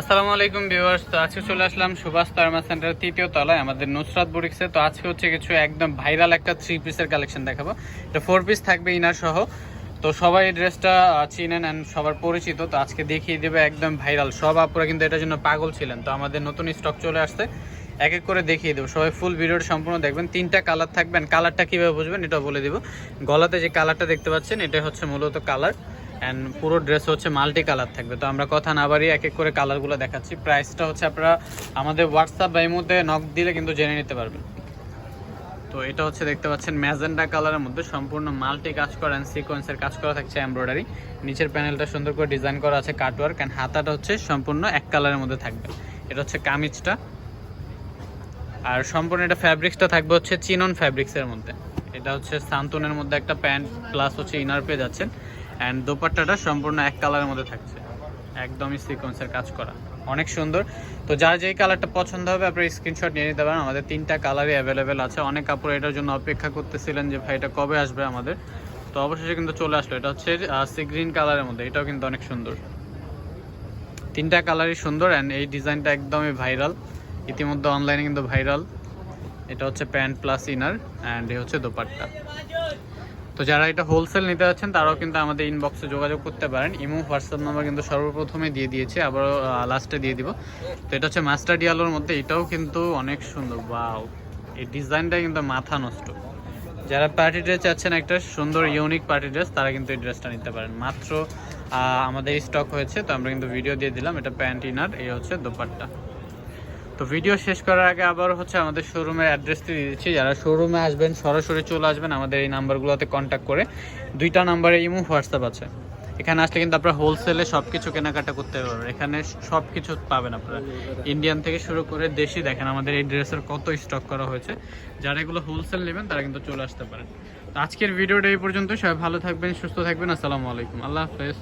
আসসালামু আলাইকুম ভিউয়ার্স, তো আজকে চলে আসলাম সুভাষ তারমা সেন্টার তৃতীয় তলায় আমাদের নুসরাত বুরিক্সে তো আজকে হচ্ছে কিছু একদম ভাইরাল একটা থ্রি পিসের কালেকশন দেখাবো। এটা ফোর পিস থাকবে ইনার সহ। তো সবাই এই ড্রেসটা চিনেন অ্যান্ড সবার পরিচিত, তো আজকে দেখিয়ে দেবে একদম ভাইরাল। সব আপুরা কিন্তু এটার জন্য পাগল ছিলেন। তো আমাদের নতুন স্টক চলে আসছে। এক এক করে দেখিয়ে দেবো। সবাই ফুল ভিডিওটা সম্পূর্ণ দেখবেন। তিনটা কালার থাকবেন কালারটা কীভাবে বুঝবেন এটা বলে দিব। গলাতে যে কালারটা দেখতে পাচ্ছেন এটা হচ্ছে মূলত কালার অ্যান্ড পুরো ড্রেস হচ্ছে মাল্টি কালার থাকবে। তো আমরা কথা না বাড়িয়ে এক এক করে কালারগুলো দেখাচ্ছি। প্রাইসটা হচ্ছে আপনারা আমাদের হোয়াটসঅ্যাপ বা মধ্যে নক দিলে কিন্তু জেনে নিতে পারবেন। তো এটা হচ্ছে দেখতে পাচ্ছেন ম্যাজেন্ডা কালারের মধ্যে সম্পূর্ণ মাল্টি কাজ করা অ্যান্ড সিকোয়েন্সের কাজ করা থাকছে এমব্রয়ডারি নিচের প্যানেলটা সুন্দর করে ডিজাইন করা আছে কাটওয়ার্ক অ্যান্ড হাতাটা হচ্ছে সম্পূর্ণ এক কালারের মধ্যে থাকবে। এটা হচ্ছে কামিজটা। আর সম্পূর্ণ এটা ফ্যাব্রিক্সটা থাকবে হচ্ছে চিনন ফ্যাব্রিক্সের মধ্যে। এটা হচ্ছে সান্তনের মধ্যে একটা প্যান্ট প্লাস হচ্ছে ইনার পেয়ে যাচ্ছেন। অ্যান্ড দোপাট্টাটা সম্পূর্ণ এক কালারের মধ্যে থাকছে। একদমই সিকোয়েন্সের কাজ করা। অনেক সুন্দর। তো যার যেই কালারটা পছন্দ হবে আপনি স্ক্রিনশট নিয়ে নিতে পারেন। আমাদের তিনটা কালারই অ্যাভেলেবেল আছে। অনেক কাপড় এটার জন্য অপেক্ষা করতেছিলেন যে, ভাই, এটা কবে আসবে আমাদের? তো অবশেষে কিন্তু চলে আসলো। এটা হচ্ছে সি গ্রিন কালারের মধ্যে। এটাও কিন্তু অনেক সুন্দর। তিনটা কালারই সুন্দর অ্যান্ড এই ডিজাইনটা একদমই ভাইরাল ইতিমধ্যে অনলাইনে কিন্তু ভাইরাল এটা হচ্ছে প্যান্ট প্লাস ইনার অ্যান্ড এ হচ্ছে দোপাট্টা। তো যারা এটা হোলসেল নিতে যাচ্ছেন, তারাও কিন্তু আমাদের ইনবক্সে যোগাযোগ করতে পারেন। ইমো হোয়াটসঅ্যাপ নাম্বার কিন্তু সর্বপ্রথমে দিয়ে দিয়েছে, আবারও লাস্টে দিয়ে দিব। তো এটা হচ্ছে মাস্টার ডিয়ালোর মধ্যে, এটাও কিন্তু অনেক সুন্দর বাও এই ডিজাইনটা কিন্তু মাথা নষ্ট। যারা পার্টি ড্রেস চাচ্ছেন একটা সুন্দর ইউনিক পার্টি ড্রেস তারা কিন্তু এই ড্রেসটা নিতে পারেন। মাত্র আমাদের স্টক হয়েছে, তো আমরা কিন্তু ভিডিও দিয়ে দিলাম, এটা প্যান্ট ইনার এই হচ্ছে দোপাট্টা। তো ভিডিও শেষ করার আগে আবার হচ্ছে আমাদের শোরুমের অ্যাড্রেসটি দিয়ে দিচ্ছি। যারা শোরুমে আসবেন, সরাসরি চলে আসবেন আমাদের এই নাম্বারগুলোতে কন্ট্যাক্ট করে। দুইটা নাম্বারে ইমো, হোয়াটসঅ্যাপ আছে। এখানে আসলে কিন্তু আপনারা হোলসেলে সব কিছু কেনাকাটা করতে পারবেন। এখানে সব কিছু পাবেন আপনারা। ইন্ডিয়ান থেকে শুরু করে দেশি, দেখেন আমাদের এই ড্রেসের কত স্টক করা হয়েছে। যারা এগুলো হোলসেল নেবেন, তারা কিন্তু চলে আসতে পারেন। তো আজকের ভিডিওটা এই পর্যন্ত সবাই ভালো থাকবেন, সুস্থ থাকবেন। আসসালামু আলাইকুম। আল্লাহ হাফেজ।